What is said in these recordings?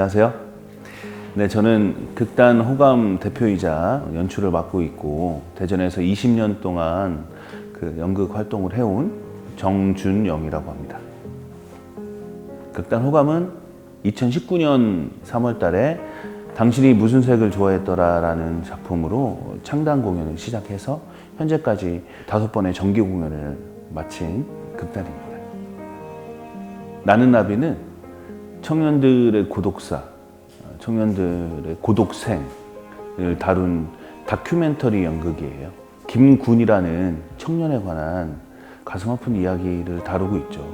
안녕하세요. 네, 저는 극단 호감 대표이자 연출을 맡고 있고 대전에서 20년 동안 그 연극 활동을 해온 정준영이라고 합니다. 극단 호감은 2019년 3월달에 당신이 무슨 색을 좋아했더라라는 작품으로 창단 공연을 시작해서 현재까지 다섯 번의 정기 공연을 마친 극단입니다. 나는 나비는 청년들의 고독사, 청년들의 고독생을 다룬 다큐멘터리 연극이에요. 김군이라는 청년에 관한 가슴 아픈 이야기를 다루고 있죠.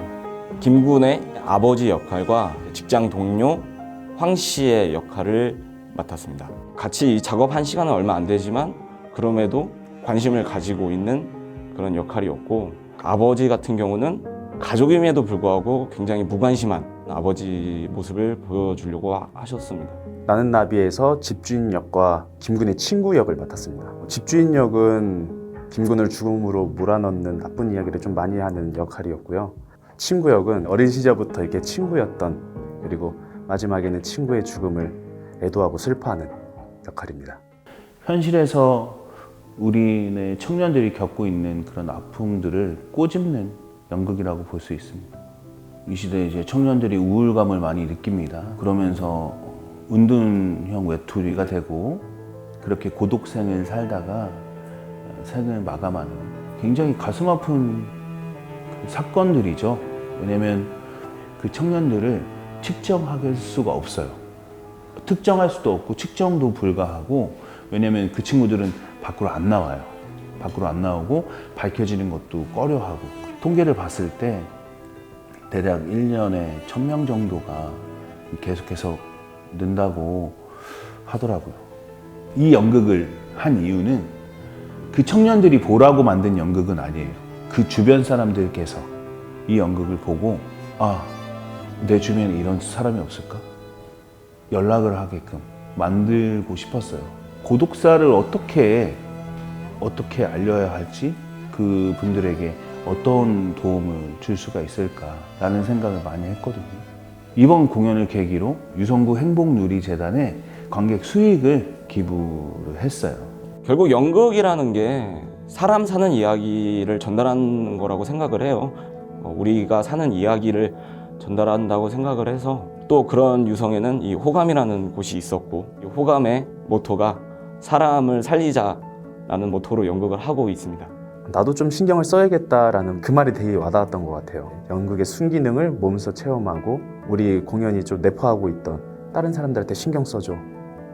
김군의 아버지 역할과 직장 동료 황 씨의 역할을 맡았습니다. 같이 작업한 시간은 얼마 안 되지만 그럼에도 관심을 가지고 있는 그런 역할이었고 아버지 같은 경우는 가족임에도 불구하고 굉장히 무관심한 아버지 모습을 보여주려고 하- 하셨습니다. 나는 나비에서 집주인 역과 김군의 친구 역을 맡았습니다. 집주인 역은 김군을 죽음으로 몰아넣는 나쁜 이야기를 좀 많이 하는 역할이었고요. 친구 역은 어린 시절부터 이렇게 친구였던 그리고 마지막에는 친구의 죽음을 애도하고 슬퍼하는 역할입니다. 현실에서 우리네 청년들이 겪고 있는 그런 아픔들을 꼬집는 연극이라고 볼 수 있습니다. 이 시대에 이제 청년들이 우울감을 많이 느낍니다. 그러면서 은둔형 외톨이가 되고 그렇게 고독생을 살다가 생을 마감하는 굉장히 가슴 아픈 그 사건들이죠. 왜냐면 그 청년들을 측정할 수가 없어요. 특정할 수도 없고 측정도 불가하고 왜냐면 그 친구들은 밖으로 안 나와요. 밖으로 안 나오고 밝혀지는 것도 꺼려하고 통계를 봤을 때 대략 1년에 1000명 정도가 계속해서 는다고 하더라고요. 이 연극을 한 이유는 그 청년들이 보라고 만든 연극은 아니에요. 그 주변 사람들께서 이 연극을 보고 아, 내 주변에 이런 사람이 없을까? 연락을 하게끔 만들고 싶었어요. 고독사를 어떻게 어떻게 알려야 할지 그 분들에게 어떤 도움을 줄 수가 있을까라는 생각을 많이 했거든요. 이번 공연을 계기로 유성구 행복누리재단에 관객 수익을 기부를 했어요. 결국 연극이라는 게 사람 사는 이야기를 전달하는 거라고 생각을 해요. 어, 우리가 사는 이야기를 전달한다고 생각을 해서 또 그런 유성에는 이 호감이라는 곳이 있었고 이 호감의 모토가 사람을 살리자라는 모토로 연극을 하고 있습니다. 나도 좀 신경을 써야겠다라는 그 말이 되게 와닿았던 것 같아요. 연극의 순기능을 몸소 체험하고 우리 공연이 좀 내포하고 있던 다른 사람들한테 신경 써줘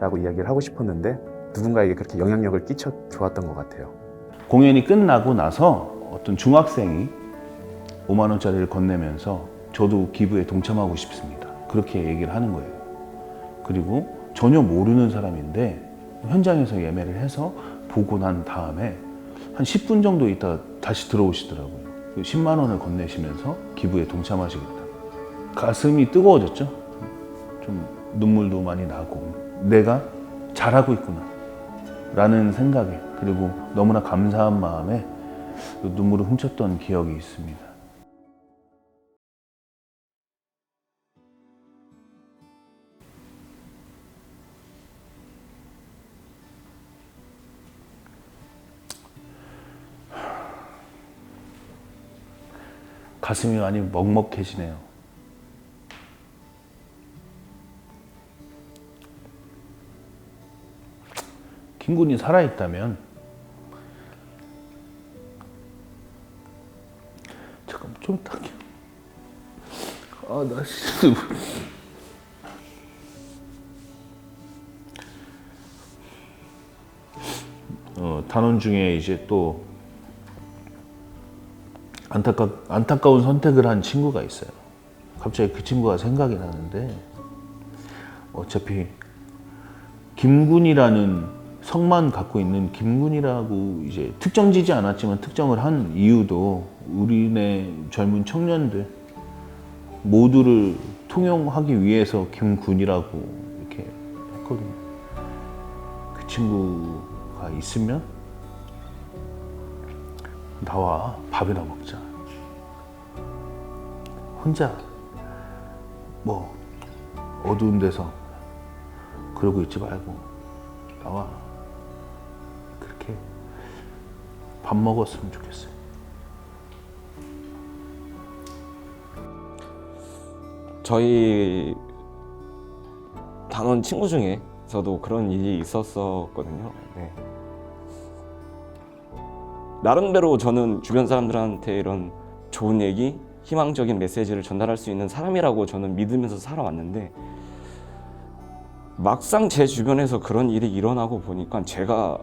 라고 이야기를 하고 싶었는데 누군가에게 그렇게 영향력을 끼쳐 좋았던 것 같아요. 공연이 끝나고 나서 어떤 중학생이 5만 원짜리를 건네면서 저도 기부에 동참하고 싶습니다. 그렇게 얘기를 하는 거예요. 그리고 전혀 모르는 사람인데 현장에서 예매를 해서 보고 난 다음에 한 10분 정도 있다 다시 들어오시더라고요. 그 10만 원을 건네시면서 기부에 동참하시겠다. 가슴이 뜨거워졌죠. 좀 눈물도 많이 나고 내가 잘하고 있구나 라는 생각에 그리고 너무나 감사한 마음에 그 눈물을 훔쳤던 기억이 있습니다. 가슴이 많이 먹먹해지네요. 김군이 살아있다면 잠깐 좀 딱해. 아나 진짜 어, 단원 중에 이제 또 안타까 안타까운 선택을 한 친구가 있어요. 갑자기 그 친구가 생각이 나는데 어차피 김군이라는 성만 갖고 있는 김군이라고 이제 특정지지 않았지만 특정을 한 이유도 우리네 젊은 청년들 모두를 통용하기 위해서 김군이라고 이렇게 했거든요. 그 친구가 있으면 나와 밥이나 먹자. 혼자 뭐 어두운 데서 그러고 있지 말고 나와. 그렇게 밥 먹었으면 좋겠어요. 저희 단원 친구 중에서도 그런 일이 있었었거든요. 네. 나름대로 저는 주변 사람들한테 이런 좋은 얘기, 희망적인 메시지를 전달할 수 있는 사람이라고 저는 믿으면서 살아왔는데 막상 제 주변에서 그런 일이 일어나고 보니까 제가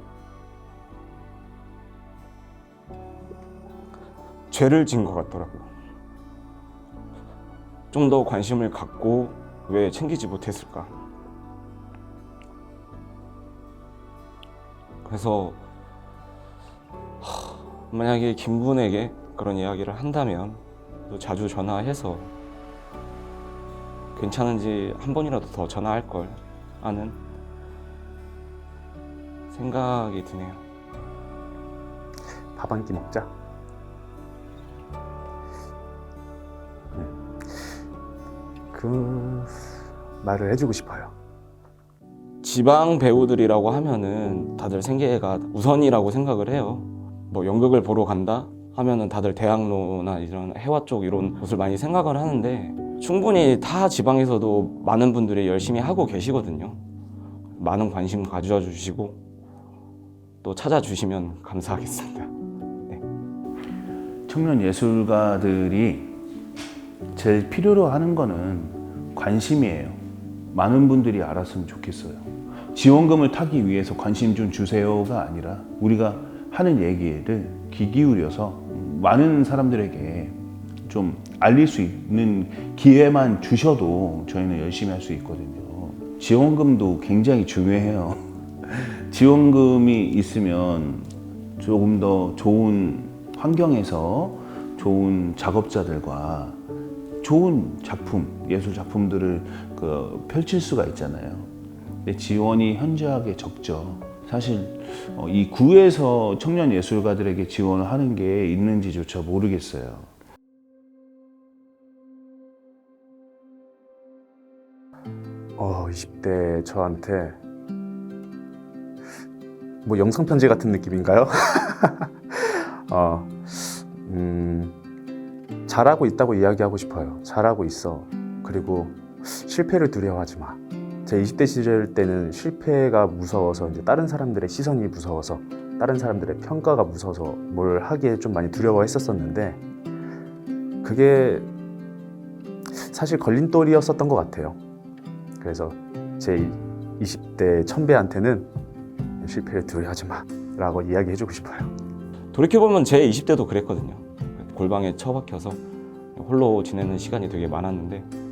죄를 진 것 같더라고요. 좀 더 관심을 갖고 왜 챙기지 못했을까? 그래서 하, 만약에 김군에게 그런 이야기를 한다면 또 자주 전화해서 괜찮은지 한 번이라도 더 전화할 걸 하는 생각이 드네요. 밥 한 끼 먹자. 음. 그 말을 해주고 싶어요. 지방 배우들이라고 하면은 다들 생계가 우선이라고 생각을 해요. 뭐 연극을 보러 간다 하면은 다들 대학로나 이런 해화 쪽 이런 곳을 많이 생각을 하는데 충분히 타 지방에서도 많은 분들이 열심히 하고 계시거든요. 많은 관심 가져 주시고 또 찾아주시면 감사하겠습니다. 청년 예술가들이 제일 필요로 하는 거는 관심이에요. 많은 분들이 알았으면 좋겠어요. 지원금을 타기 위해서 관심 좀 주세요가 아니라 우리가 하는 얘기를 귀 기울여서 많은 사람들에게 좀 알릴 수 있는 기회만 주셔도 저희는 열심히 할 수 있거든요. 지원금도 굉장히 중요해요. 지원금이 있으면 조금 더 좋은 환경에서 좋은 작업자들과 좋은 작품, 예술 작품들을 그 펼칠 수가 있잖아요. 근데 지원이 현저하게 적죠. 사실 어, 이 구에서 청년 예술가들에게 지원을 하는 게 있는지조차 모르겠어요. 어, 20대 저한테 뭐 영상 편지 같은 느낌인가요? 어, 음, 잘하고 있다고 이야기하고 싶어요. 잘하고 있어. 그리고 실패를 두려워하지 마. 제 20대 시절 때는 실패가 무서워서 이제 다른 사람들의 시선이 무서워서 다른 사람들의 평가가 무서워서 뭘 하기에 좀 많이 두려워했었었는데 그게 사실 걸림돌이었었던 것 같아요. 그래서 제 20대 천배한테는 실패를 두려워하지 마라고 이야기해주고 싶어요. 돌이켜보면 제 20대도 그랬거든요. 골방에 처박혀서 홀로 지내는 시간이 되게 많았는데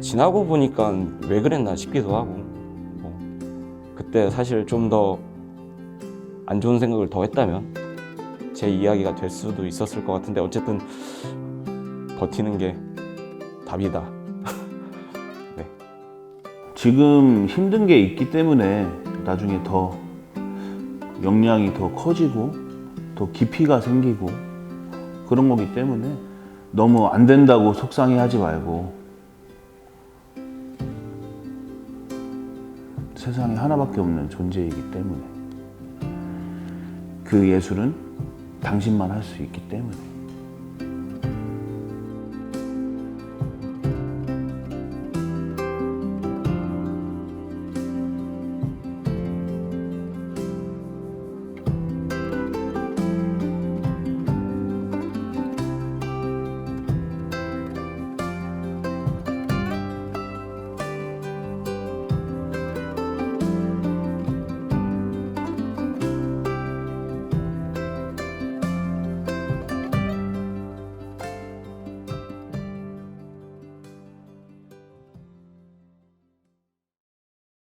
지나고 보니까 왜 그랬나 싶기도 하고 뭐 그때 사실 좀 더 안 좋은 생각을 더 했다면 제 이야기가 될 수도 있었을 것 같은데 어쨌든 버티는 게 답이다. 지금 힘든 게 있기 때문에 나중에 더 역량이 더 커지고 더 깊이가 생기고 그런 거기 때문에 너무 안 된다고 속상해 하지 말고 세상에 하나밖에 없는 존재이기 때문에 그 예술은 당신만 할 수 있기 때문에